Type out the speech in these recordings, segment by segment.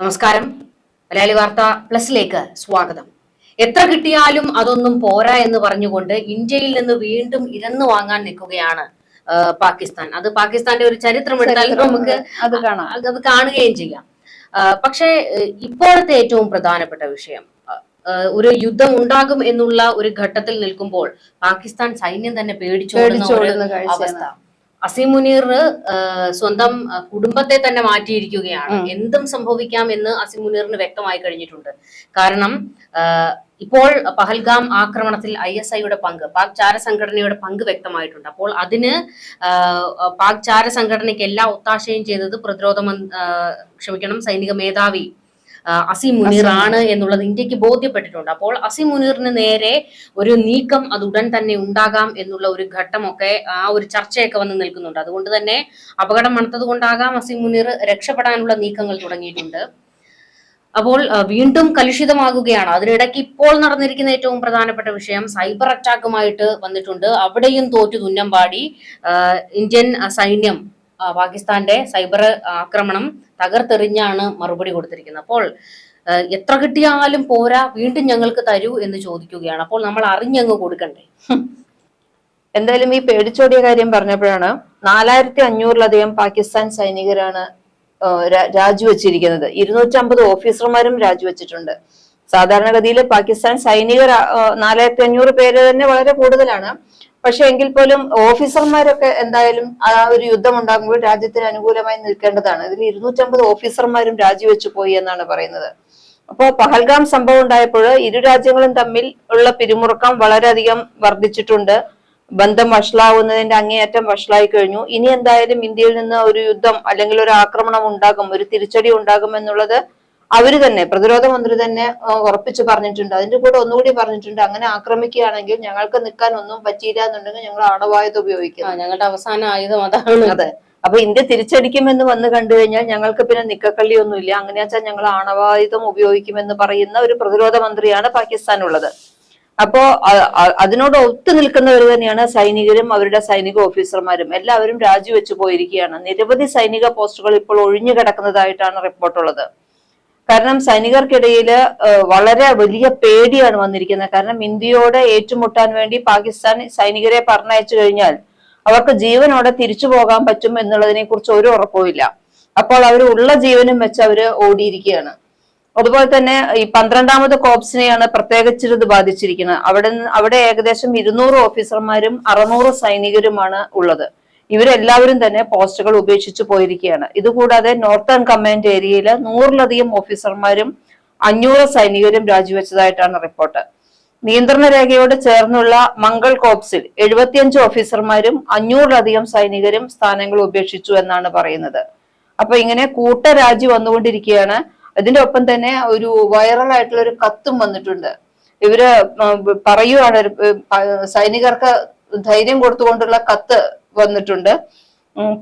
നമസ്കാരം. മലയാളി വാർത്ത പ്ലസിലേക്ക് സ്വാഗതം. എത്ര കിട്ടിയാലും അതൊന്നും പോരാ എന്ന് പറഞ്ഞുകൊണ്ട് ഇന്ത്യയിൽ നിന്ന് വീണ്ടും ഇരന്നു വാങ്ങാൻ നിൽക്കുകയാണ് പാകിസ്ഥാൻ. അത് പാകിസ്ഥാന്റെ ഒരു ചരിത്രം എടുത്താൽ നമുക്ക് അത് കാണാം. അത് കാണുകയും ചെയ്യാം. പക്ഷേ ഇപ്പോഴത്തെ ഏറ്റവും പ്രധാനപ്പെട്ട വിഷയം ഒരു യുദ്ധം ഉണ്ടാകും എന്നുള്ള ഒരു ഘട്ടത്തിൽ നിൽക്കുമ്പോൾ പാകിസ്ഥാൻ സൈന്യം തന്നെ പേടിച്ചോടുന്ന അവസ്ഥ. അസീം മുനീർ സ്വന്തം കുടുംബത്തെ തന്നെ മാറ്റിയിരിക്കുകയാണ്. എന്തും സംഭവിക്കാം എന്ന് അസീം മുനീറിന് വ്യക്തമായി കഴിഞ്ഞിട്ടുണ്ട്. കാരണം ഇപ്പോൾ പഹൽഗാം ആക്രമണത്തിൽ ഐ എസ് ഐയുടെ പങ്ക് പാക് ചാര സംഘടനയുടെ പങ്ക് വ്യക്തമായിട്ടുണ്ട്. അപ്പോൾ അതിന് പാക് ചാര സംഘടനയ്ക്ക് എല്ലാ ഒത്താശയും ചെയ്തത് പ്രതിരോധ ക്ഷമിക്കണം സൈനിക മേധാവി അസീം മുനീർ ആണ് എന്നുള്ളത് ഇന്ത്യയ്ക്ക് ബോധ്യപ്പെട്ടിട്ടുണ്ട്. അപ്പോൾ അസീം മുനീറിന് നേരെ ഒരു നീക്കം അത് ഉടൻ തന്നെ ഉണ്ടാകാം എന്നുള്ള ഒരു ഘട്ടമൊക്കെ ആ ഒരു ചർച്ചയൊക്കെ വന്ന് നിൽക്കുന്നുണ്ട്. അതുകൊണ്ട് തന്നെ അപകടം മണത്തത് കൊണ്ടാകാം അസീം മുനീർ രക്ഷപ്പെടാനുള്ള നീക്കങ്ങൾ തുടങ്ങിയിട്ടുണ്ട്. അപ്പോൾ വീണ്ടും കലുഷിതമാകുകയാണ്. അതിനിടയ്ക്ക് ഇപ്പോൾ നടന്നിരിക്കുന്ന ഏറ്റവും പ്രധാനപ്പെട്ട വിഷയം സൈബർ അറ്റാക്കുമായിട്ട് വന്നിട്ടുണ്ട്. അവിടെയും തോറ്റു തുന്നം പാടി ഇന്ത്യൻ സൈന്യം പാകിസ്ഥാന്റെ സൈബർ ആക്രമണം തകർത്തെറിഞ്ഞാണ് മറുപടി കൊടുത്തിരിക്കുന്നത്. അപ്പോൾ എത്ര കിട്ടിയാലും പോരാ വീണ്ടും ഞങ്ങൾക്ക് തരൂ എന്ന് ചോദിക്കുകയാണ്. അപ്പോൾ നമ്മൾ അറിഞ്ഞങ്ങ് കൊടുക്കണ്ടേ? എന്തായാലും ഈ പേടിച്ചോടിയ കാര്യം പറഞ്ഞപ്പോഴാണ് നാലായിരത്തി അഞ്ഞൂറിലധികം പാകിസ്ഥാൻ സൈനികരാണ് രാജിവെച്ചിരിക്കുന്നത് ഇരുന്നൂറ്റി രാജിവെച്ചിരിക്കുന്നത്. ഇരുന്നൂറ്റമ്പത് ഓഫീസർമാരും രാജിവെച്ചിട്ടുണ്ട്. സാധാരണഗതിയിൽ പാകിസ്ഥാൻ സൈനികർ നാലായിരത്തി അഞ്ഞൂറ് പേര് തന്നെ വളരെ കൂടുതലാണ്. പക്ഷെ എങ്കിൽ പോലും ഓഫീസർമാരൊക്കെ എന്തായാലും ആ ഒരു യുദ്ധം ഉണ്ടാകുമ്പോൾ രാജ്യത്തിന് അനുകൂലമായി നിൽക്കേണ്ടതാണ്. ഇതിൽ ഇരുന്നൂറ്റമ്പത് ഓഫീസർമാരും രാജിവെച്ചു പോയി എന്നാണ് പറയുന്നത്. അപ്പോ പഹൽഗാം സംഭവം ഉണ്ടായപ്പോൾ ഇരു രാജ്യങ്ങളും തമ്മിൽ ഉള്ള പിരിമുറുക്കം വളരെയധികം വർദ്ധിച്ചിട്ടുണ്ട്. ബന്ധം വഷളാവുന്നതിന്റെ അങ്ങേയറ്റം വഷളായി കഴിഞ്ഞു. ഇനി എന്തായാലും ഇന്ത്യയിൽ നിന്ന് ഒരു യുദ്ധം അല്ലെങ്കിൽ ഒരു ആക്രമണം ഉണ്ടാകും ഒരു തിരിച്ചടി ഉണ്ടാകും എന്നുള്ളത് അവർ തന്നെ പ്രതിരോധ മന്ത്രി തന്നെ ഉറപ്പിച്ച് പറഞ്ഞിട്ടുണ്ട്. അതിന്റെ കൂടെ ഒന്നുകൂടി പറഞ്ഞിട്ടുണ്ട് അങ്ങനെ ആക്രമിക്കുകയാണെങ്കിൽ ഞങ്ങൾക്ക് നിൽക്കാൻ ഒന്നും പറ്റിയില്ല എന്നുണ്ടെങ്കിൽ ഞങ്ങൾ ആണവായുധം ഉപയോഗിക്കും ഞങ്ങളുടെ അവസാന ആയുധം അതാണ്. അതെ. അപ്പൊ ഇന്ത്യ തിരിച്ചടിക്കുമെന്ന് വന്ന് കണ്ടു കഴിഞ്ഞാൽ ഞങ്ങൾക്ക് പിന്നെ നിക്കക്കള്ളി ഒന്നുമില്ല അങ്ങനെ വെച്ചാൽ ഞങ്ങൾ ആണവായുധം ഉപയോഗിക്കുമെന്ന് പറയുന്ന ഒരു പ്രതിരോധ മന്ത്രിയാണ് പാകിസ്ഥാൻ ഉള്ളത് അപ്പോ അതിനോട് ഒത്തു നിൽക്കുന്നവർ തന്നെയാണ് സൈനികരും അവരുടെ സൈനിക ഓഫീസർമാരും. എല്ലാവരും രാജിവെച്ചു പോയിരിക്കുകയാണ്. നിരവധി സൈനിക പോസ്റ്റുകൾ ഇപ്പോൾ ഒഴിഞ്ഞു കിടക്കുന്നതായിട്ടാണ് റിപ്പോർട്ടുള്ളത്. കാരണം സൈനികർക്കിടയിൽ വളരെ വലിയ പേടിയാണ് വന്നിരിക്കുന്നത്. കാരണം ഇന്ത്യയോട് ഏറ്റുമുട്ടാൻ വേണ്ടി പാകിസ്ഥാൻ സൈനികരെ പറഞ്ഞയച്ചു കഴിഞ്ഞാൽ അവർക്ക് ജീവനോടെ തിരിച്ചു പോകാൻ പറ്റും എന്നുള്ളതിനെ കുറിച്ച് ഒരു ഉറപ്പുമില്ല അപ്പോൾ അവർ ഉള്ള ജീവനും വെച്ച് അവർ ഓടിയിരിക്കുകയാണ്. അതുപോലെ തന്നെ ഈ പന്ത്രണ്ടാമത് കോപ്സിനെയാണ് പ്രത്യേകിച്ച് ഇത് ബാധിച്ചിരിക്കുന്നത്. അവിടെ അവിടെ ഏകദേശം ഇരുന്നൂറ് ഓഫീസർമാരും അറുന്നൂറ് സൈനികരുമാണ് ഉള്ളത്. ഇവരെല്ലാവരും തന്നെ പോസ്റ്റുകൾ ഉപേക്ഷിച്ചു പോയിരിക്കുകയാണ്. ഇതുകൂടാതെ നോർത്തേൺ കമാൻഡ് ഏരിയയിൽ നൂറിലധികം ഓഫീസർമാരും അഞ്ഞൂറ് സൈനികരും രാജിവെച്ചതായിട്ടാണ് റിപ്പോർട്ട്. നിയന്ത്രണ രേഖയോട് ചേർന്നുള്ള മംഗൾ കോപ്സിൽ എഴുപത്തിയഞ്ച് ഓഫീസർമാരും അഞ്ഞൂറിലധികം സൈനികരും സ്ഥാനങ്ങൾ ഉപേക്ഷിച്ചു എന്നാണ് പറയുന്നത്. അപ്പൊ ഇങ്ങനെ കൂട്ടരാജി വന്നുകൊണ്ടിരിക്കുകയാണ്. അതിന്റെ ഒപ്പം തന്നെ ഒരു വൈറൽ ആയിട്ടുള്ള ഒരു കത്തും വന്നിട്ടുണ്ട്. ഇവർ പറയുവാണ് സൈനികർക്ക് ധൈര്യം കൊടുത്തുകൊണ്ടുള്ള കത്ത് വന്നിട്ടുണ്ട്.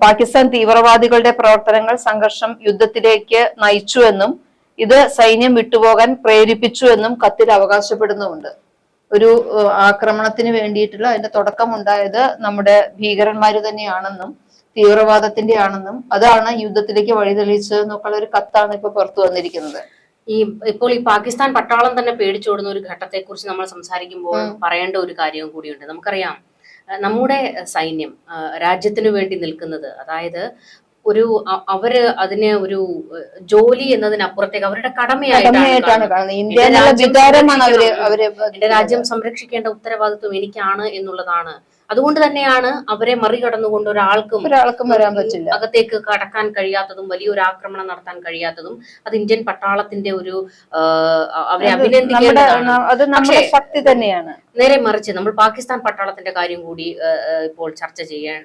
പാകിസ്ഥാൻ തീവ്രവാദികളുടെ പ്രവർത്തനങ്ങൾ സംഘർഷം യുദ്ധത്തിലേക്ക് നയിച്ചു എന്നും ഇത് സൈന്യം വിട്ടുപോകാൻ പ്രേരിപ്പിച്ചു എന്നും കത്തിൽ അവകാശപ്പെടുന്നുമുണ്ട്. ഒരു ആക്രമണത്തിന് വേണ്ടിയിട്ടുള്ള അതിന്റെ തുടക്കമുണ്ടായത് നമ്മുടെ ഭീകരന്മാര് തന്നെയാണെന്നും തീവ്രവാദത്തിന്റെ ആണെന്നും അതാണ് യുദ്ധത്തിലേക്ക് വഴിതെളിയിച്ചത് എന്നൊക്കെയുള്ള ഒരു കത്താണ് ഇപ്പൊ പുറത്തു വന്നിരിക്കുന്നത്. ഈ ഇപ്പോൾ ഈ പാകിസ്ഥാൻ പട്ടാളം തന്നെ പേടിച്ചോടുന്ന ഒരു ഘട്ടത്തെ കുറിച്ച് നമ്മൾ സംസാരിക്കുമ്പോൾ. പറയേണ്ട ഒരു കാര്യവും കൂടിയുണ്ട്. നമുക്കറിയാം നമ്മുടെ സൈന്യം രാജ്യത്തിനു വേണ്ടി നിൽക്കുന്നത്. അതായത് ഒരു അവർ അതിനെ ഒരു ജോലി എന്നതിനപ്പുറത്തേക്ക് അവരുടെ കടമയായിട്ടാണ് രാജ്യം സംരക്ഷിക്കേണ്ട ഉത്തരവാദിത്വം എനിക്കാണ് എന്നുള്ളതാണ് അതുകൊണ്ട് തന്നെയാണ് അവരെ മറികടന്നുകൊണ്ട് ഒരാൾക്കും ഒരാൾക്കും വരാൻ പറ്റില്ല. അകത്തേക്ക് കടക്കാൻ കഴിയാത്തതും വലിയൊരു ആക്രമണം നടത്താൻ കഴിയാത്തതും അത് ഇന്ത്യൻ പട്ടാളത്തിന്റെ ഒരു അവരെ അഭിനന്ദിക്കുന്ന അഭിനന്ദിക്കേണ്ടതാണ്. ശക്തി തന്നെയാണ്. നേരെ മറിച്ച് നമ്മൾ പാകിസ്ഥാൻ പട്ടാളത്തിന്റെ കാര്യം കൂടി ഇപ്പോൾ ചർച്ച ചെയ്യാൻ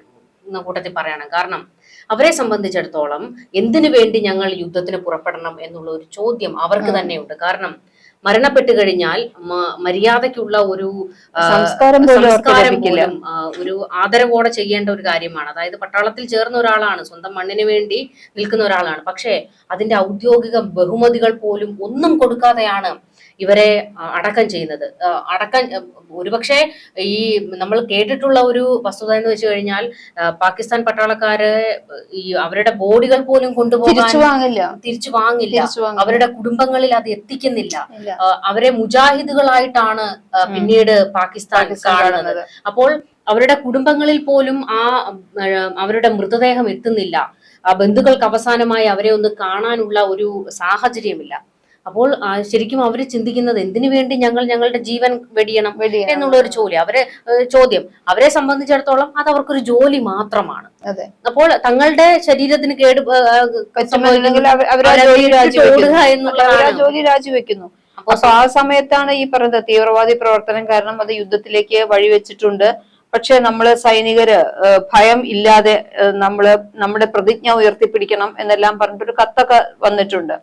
കൂട്ടത്തിൽ പറയണം. കാരണം അവരെ സംബന്ധിച്ചിടത്തോളം എന്തിനു വേണ്ടി ഞങ്ങൾ യുദ്ധത്തിന് പുറപ്പെടണം എന്നുള്ള ഒരു ചോദ്യം അവർക്ക്. തന്നെയുണ്ട്. കാരണം മരണപ്പെട്ടു കഴിഞ്ഞാൽ മര്യാദയ്ക്കുള്ള ഒരു സംസ്കാരം പോലും ഒരു ആദരവോടെ ചെയ്യേണ്ട ഒരു കാര്യമാണ്. അതായത് പട്ടാളത്തിൽ ചേർന്ന ഒരാളാണ് സ്വന്തം മണ്ണിന് വേണ്ടി നിൽക്കുന്ന ഒരാളാണ്. പക്ഷേ അതിന്റെ ഔദ്യോഗിക ബഹുമതികൾ പോലും ഒന്നും കൊടുക്കാതെയാണ് ഇവരെ അടക്കം ചെയ്യുന്നത്. അടക്കം ഒരുപക്ഷെ ഈ നമ്മൾ കേട്ടിട്ടുള്ള ഒരു വസ്തുത എന്ന് വെച്ച് കഴിഞ്ഞാൽ പാകിസ്ഥാൻ പട്ടാളക്കാര് ഈ അവരുടെ ബോഡികൾ പോലും കൊണ്ടുപോകാൻ തിരിച്ചു വാങ്ങില്ല. അവരുടെ കുടുംബങ്ങളിൽ അത് എത്തിക്കുന്നില്ല. അവരെ മുജാഹിദുകളായിട്ടാണ് പിന്നീട് പാകിസ്ഥാൻ കാണുന്നത്. അപ്പോൾ അവരുടെ കുടുംബങ്ങളിൽ പോലും ആ അവരുടെ മൃതദേഹം എത്തുന്നില്ല. ആ ബന്ധുക്കൾക്ക് അവസാനമായി അവരെ ഒന്ന് കാണാനുള്ള ഒരു സാഹചര്യമില്ല. അപ്പോൾ ശരിക്കും അവർ ചിന്തിക്കുന്നത് എന്തിനു വേണ്ടി ഞങ്ങൾ ഞങ്ങളുടെ ജീവൻ വെടിയണം വെടിയണം. എന്നുള്ള ഒരു ചോദ്യം അവരെ ചോദ്യം. അവരെ സംബന്ധിച്ചിടത്തോളം അത് അവർക്കൊരു ജോലി മാത്രമാണ്. അപ്പോൾ തങ്ങളുടെ ശരീരത്തിന് കേട് ജോലി രാജിവെക്കുന്നു ഓടുക എന്നുള്ളതാണ്. ജോലി രാജിവെക്കുന്നു അപ്പോൾ അപ്പൊ ആ സമയത്താണ് ഈ പറയുന്നത് തീവ്രവാദി പ്രവർത്തനം കാരണം അത് യുദ്ധത്തിലേക്ക് വഴിവെച്ചിട്ടുണ്ട് പക്ഷെ നമ്മൾ സൈനികര് ഭയം ഇല്ലാതെ നമ്മൾ നമ്മുടെ പ്രതിജ്ഞ ഉയർത്തിപ്പിടിക്കണം എന്നെല്ലാം പറഞ്ഞിട്ടൊരു കത്തൊക്കെ വന്നിട്ടുണ്ട്.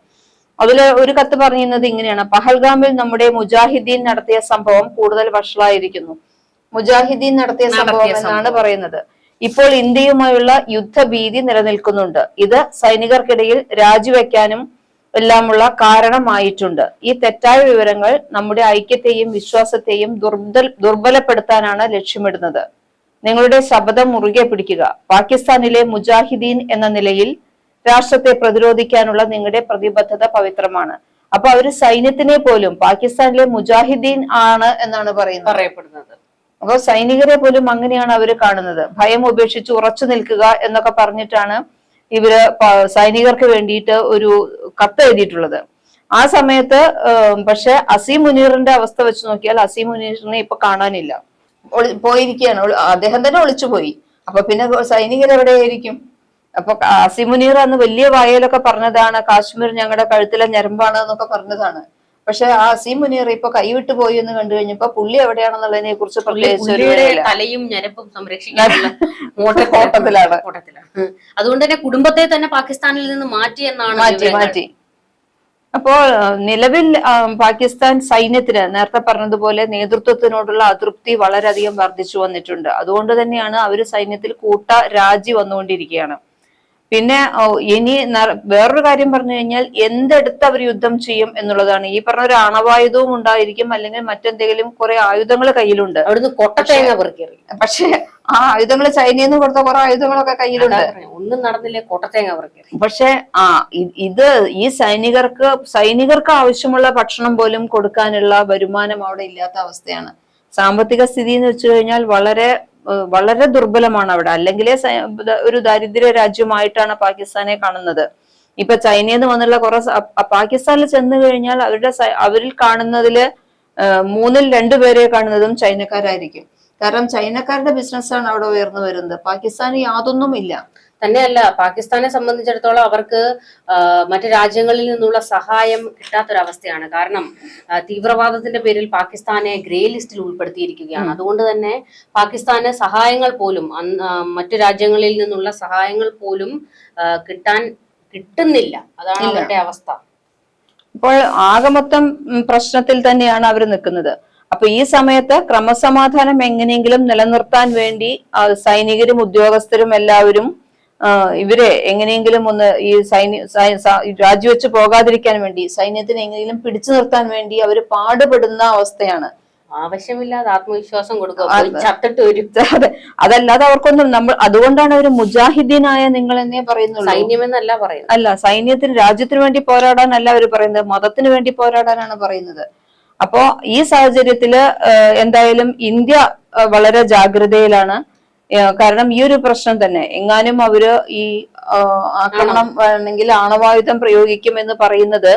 അതിൽ ഒരു കത്ത് പറഞ്ഞിരുന്നത് ഇങ്ങനെയാണ്. പഹൽഗാമിൽ നമ്മുടെ മുജാഹിദ്ദീൻ നടത്തിയ സംഭവം കൂടുതൽ വഷളായിരിക്കുന്നു. മുജാഹിദ്ദീൻ നടത്തിയ നടത്തിയ സംഭവം എന്നാണ് പറയുന്നത്. ഇപ്പോൾ ഇന്ത്യയുമായുള്ള യുദ്ധഭീതി നിലനിൽക്കുന്നുണ്ട്. ഇത് സൈനികർക്കിടയിൽ രാജിവെക്കാനും എല്ലാമുള്ള കാരണമായിട്ടുണ്ട്. ഈ തെറ്റായ വിവരങ്ങൾ നമ്മുടെ ഐക്യത്തെയും വിശ്വാസത്തെയും ദുർബൽ ദുർബലപ്പെടുത്താനാണ് ലക്ഷ്യമിടുന്നത്. നിങ്ങളുടെ ശബ്ദം മുറുകെ പിടിക്കുക. പാകിസ്ഥാനിലെ മുജാഹിദീൻ എന്ന നിലയിൽ രാഷ്ട്രത്തെ പ്രതിരോധിക്കാനുള്ള നിങ്ങളുടെ പ്രതിബദ്ധത പവിത്രമാണ്. അപ്പൊ അവർ സൈന്യത്തിനെ പോലും പാകിസ്ഥാനിലെ മുജാഹിദ്ദീൻ ആണ് എന്നാണ് പറയുന്നത്. പറയപ്പെടുന്നത്. അപ്പൊ സൈനികരെ പോലും അങ്ങനെയാണ് അവർ കാണുന്നത്. ഭയം ഉപേക്ഷിച്ച് ഉറച്ചു നിൽക്കുക എന്നൊക്കെ പറഞ്ഞിട്ടാണ് ഇവർ സൈനികർക്ക് വേണ്ടിയിട്ട് ഒരു കത്ത് എഴുതിയിട്ടുള്ളത്. ആ സമയത്ത് പക്ഷെ അസീം മുനീറിന്റെ അവസ്ഥ വെച്ച് നോക്കിയാൽ അസീം മുനീറിനെ ഇപ്പൊ കാണാനില്ല. പോയിരിക്കുകയാണ് അദ്ദേഹം തന്നെ ഒളിച്ചു പോയി അപ്പൊ പിന്നെ സൈനികർ എവിടെയായിരിക്കും അപ്പൊ അസീം മുനീർ അന്ന് വലിയ വായലൊക്കെ പറഞ്ഞതാണ് കാശ്മീർ ഞങ്ങളുടെ കഴുത്തിലെ ഞരമ്പാണ് എന്നൊക്കെ പറഞ്ഞതാണ് പക്ഷെ ആ സി മുനീർ ഇപ്പൊ കൈവിട്ടു പോയി എന്ന് കണ്ടു കഴിഞ്ഞപ്പോ പുള്ളി എവിടെയാണെന്നുള്ളതിനെ കുറിച്ച് തലയും സംരക്ഷിക്കാനുള്ള. ഓട്ടത്തിലാണ്. അതുകൊണ്ട് തന്നെ കുടുംബത്തെ തന്നെ പാകിസ്ഥാനിൽ നിന്ന് മാറ്റി എന്നാണ് മാറ്റി. മാറ്റി അപ്പോൾ നിലവിൽ പാകിസ്ഥാൻ സൈന്യത്തിന് നേരത്തെ പറഞ്ഞതുപോലെ നേതൃത്വത്തിനോടുള്ള അതൃപ്തി വളരെയധികം വർദ്ധിച്ചു വന്നിട്ടുണ്ട് അതുകൊണ്ട് തന്നെയാണ് അവർ സൈന്യത്തിൽ കൂട്ട രാജി വന്നുകൊണ്ടിരിക്കുകയാണ് പിന്നെ ഇനി വേറൊരു കാര്യം പറഞ്ഞു കഴിഞ്ഞാൽ എന്തെടുത്ത് അവർ യുദ്ധം ചെയ്യും എന്നുള്ളതാണ്. ഈ പറഞ്ഞ ഒരു അണവായുധവും ഉണ്ടായിരിക്കും അല്ലെങ്കിൽ മറ്റെന്തെങ്കിലും കുറെ ആയുധങ്ങൾ കയ്യിലുണ്ട്. അവിടുന്ന് കൊട്ടത്തേങ്ങ പെറുക്കേറി പക്ഷെ ആ ആയുധങ്ങൾ ചൈനയിൽ നിന്ന് കൊടുത്ത കുറെ ആയുധങ്ങളൊക്കെ കയ്യിലുണ്ട്. ഒന്നും നടന്നില്ല കൊട്ടത്തേങ്ങ പെറുക്കേറി പക്ഷെ ആ ഇത് ഈ സൈനികർക്ക് സൈനികർക്ക് ആവശ്യമുള്ള ഭക്ഷണം പോലും കൊടുക്കാനുള്ള വരുമാനം അവിടെ ഇല്ലാത്ത അവസ്ഥയാണ്. സാമ്പത്തിക സ്ഥിതി എന്ന് വെച്ചു കഴിഞ്ഞാൽ വളരെ വളരെ ദുർബലമാണ് അവിടെ. അല്ലെങ്കിൽ ഒരു ദാരിദ്ര്യ രാജ്യമായിട്ടാണ് പാകിസ്ഥാനെ കാണുന്നത്. ഇപ്പൊ ചൈനയിൽ നിന്ന് വന്നുള്ള കുറെ പാകിസ്ഥാനിൽ ചെന്ന് കഴിഞ്ഞാൽ അവരുടെ അവരിൽ കാണുന്നതിൽ മൂന്നിൽ രണ്ടു പേരെ കാണുന്നതും ചൈനക്കാരായിരിക്കും. കാരണം ചൈനക്കാരുടെ ബിസിനസ്സാണ് അവിടെ ഉയർന്നു വരുന്നത്. പാകിസ്ഥാന് യാതൊന്നും ഇല്ല തന്നെയല്ല പാകിസ്ഥാനെ സംബന്ധിച്ചിടത്തോളം അവർക്ക് മറ്റു രാജ്യങ്ങളിൽ നിന്നുള്ള സഹായം കിട്ടാത്തൊരവസ്ഥയാണ്. കാരണം തീവ്രവാദത്തിന്റെ പേരിൽ പാകിസ്ഥാനെ ഗ്രേ ലിസ്റ്റിൽ ഉൾപ്പെടുത്തിയിരിക്കുകയാണ്. അതുകൊണ്ട് തന്നെ പാകിസ്ഥാന് സഹായങ്ങൾ പോലും മറ്റു രാജ്യങ്ങളിൽ നിന്നുള്ള സഹായങ്ങൾ പോലും കിട്ടാൻ കിട്ടുന്നില്ല. അതാണ്. അവരുടെ അവസ്ഥ. ഇപ്പോൾ ആകെ മൊത്തം പ്രശ്നത്തിൽ തന്നെയാണ് അവർ നിൽക്കുന്നത്. അപ്പൊ ഈ സമയത്ത് ക്രമസമാധാനം എങ്ങനെയെങ്കിലും നിലനിർത്താൻ വേണ്ടി സൈനികരും ഉദ്യോഗസ്ഥരും എല്ലാവരും ഇവരെ എങ്ങനെയെങ്കിലും ഒന്ന് ഈ സൈന്യ രാജിവെച്ച് പോകാതിരിക്കാൻ വേണ്ടി സൈന്യത്തിന് എങ്ങനെയെങ്കിലും പിടിച്ചു നിർത്താൻ വേണ്ടി അവർ പാടുപെടുന്ന അവസ്ഥയാണ്. ആവശ്യമില്ലാതെ ആത്മവിശ്വാസം കൊടുക്കുക. അതെ അതല്ലാതെ അവർക്കൊന്നും നമ്മൾ അതുകൊണ്ടാണ് അവർ മുജാഹിദീനായ നിങ്ങൾ എന്നേ പറയുന്നത് സൈന്യം എന്നല്ല പറയുന്നത്. അല്ല സൈന്യത്തിന് രാജ്യത്തിന് വേണ്ടി പോരാടാനല്ല അവർ പറയുന്നത്. മതത്തിന് വേണ്ടി പോരാടാനാണ് പറയുന്നത്. അപ്പോ ഈ സാഹചര്യത്തിൽ എന്തായാലും ഇന്ത്യ വളരെ ജാഗ്രതയിലാണ്. കാരണം ഈ ഒരു പ്രശ്നം തന്നെ. എങ്ങാനും അവർ ഈ ആക്രമണം വേണമെങ്കിൽ ആണവായുധം പ്രയോഗിക്കും എന്ന് പറയുന്നത്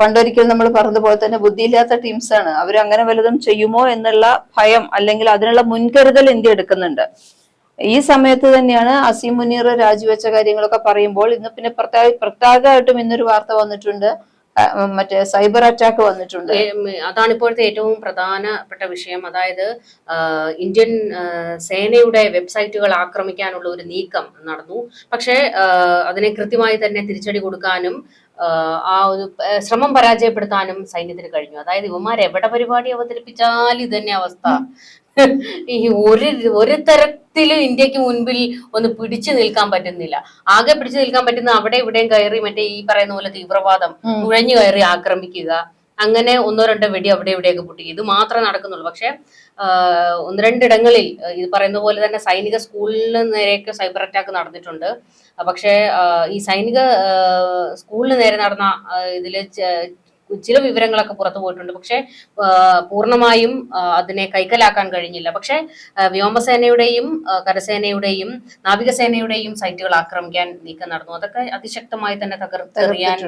പണ്ടൊരിക്കൽ നമ്മൾ പറഞ്ഞതുപോലെ തന്നെ ബുദ്ധിയില്ലാത്ത ടീംസ് ആണ്. അവർ അങ്ങനെ വല്ലതും ചെയ്യുമോ എന്നുള്ള ഭയം അല്ലെങ്കിൽ അതിനുള്ള മുൻകരുതൽ ഇന്ത്യ എടുക്കുന്നുണ്ട്. ഈ സമയത്ത് തന്നെയാണ് അസീം മുനീർ രാജിവെച്ച കാര്യങ്ങളൊക്കെ പറയുമ്പോൾ ഇന്ന് പിന്നെ പ്രത്യേക പ്രത്യേകമായിട്ടും ഇന്നൊരു വാർത്ത വന്നിട്ടുണ്ട്. മറ്റേ സൈബർ അറ്റാക്ക് വന്നിട്ടുണ്ട്. അതാണ് ഇപ്പോഴത്തെ ഏറ്റവും പ്രധാനപ്പെട്ട വിഷയം. അതായത് ഇന്ത്യൻ സേനയുടെ വെബ്സൈറ്റുകൾ ആക്രമിക്കാനുള്ള ഒരു നീക്കം നടന്നു. പക്ഷേ അതിനെ കൃത്യമായി തന്നെ തിരിച്ചടി കൊടുക്കാനും ആ, ആ ഒരു ശ്രമം പരാജയപ്പെടുത്താനും സൈന്യത്തിന് കഴിഞ്ഞു. അതായത് ഇവന്മാർ എവിടെ പരിപാടി അവതരിപ്പിച്ചാലും ഇതന്നെ അവസ്ഥ. ഈ ഒരു ഒരു തരത്തിലും ഇന്ത്യയ്ക്ക് മുൻപിൽ ഒന്ന് പിടിച്ചു നിൽക്കാൻ പറ്റുന്നില്ല. ആകെ പിടിച്ചു നിൽക്കാൻ പറ്റുന്ന അവിടെ ഇവിടെയും കയറി മറ്റേ ഈ പറയുന്ന പോലെ തീവ്രവാദം. നുഴഞ്ഞു കയറി ആക്രമിക്കുക. അങ്ങനെ ഒന്നോ രണ്ടോ വെടി അവിടെ ഇവിടെയൊക്കെ പൊട്ടി. ഇത് മാത്രമേ നടക്കുന്നുള്ളൂ. പക്ഷെ ഒന്ന് രണ്ടിടങ്ങളിൽ ഇത് പറയുന്ന പോലെ തന്നെ സൈനിക സ്കൂളിന് നേരെയൊക്കെ സൈബർ അറ്റാക്ക് നടന്നിട്ടുണ്ട്. പക്ഷേ ഈ സൈനിക സ്കൂളിന് നേരെ നടന്ന ച- ചില വിവരങ്ങളൊക്കെ പുറത്തു പോയിട്ടുണ്ട്. പക്ഷേ പൂർണമായും അതിനെ കൈക്കലാക്കാൻ കഴിഞ്ഞില്ല. പക്ഷേ വ്യോമസേനയുടെയും കരസേനയുടെയും നാവികസേനയുടെയും സൈറ്റുകൾ ആക്രമിക്കാൻ നീക്കം നടന്നു. അതൊക്കെ അതിശക്തമായി തന്നെ തകർത്തെറിയാൻ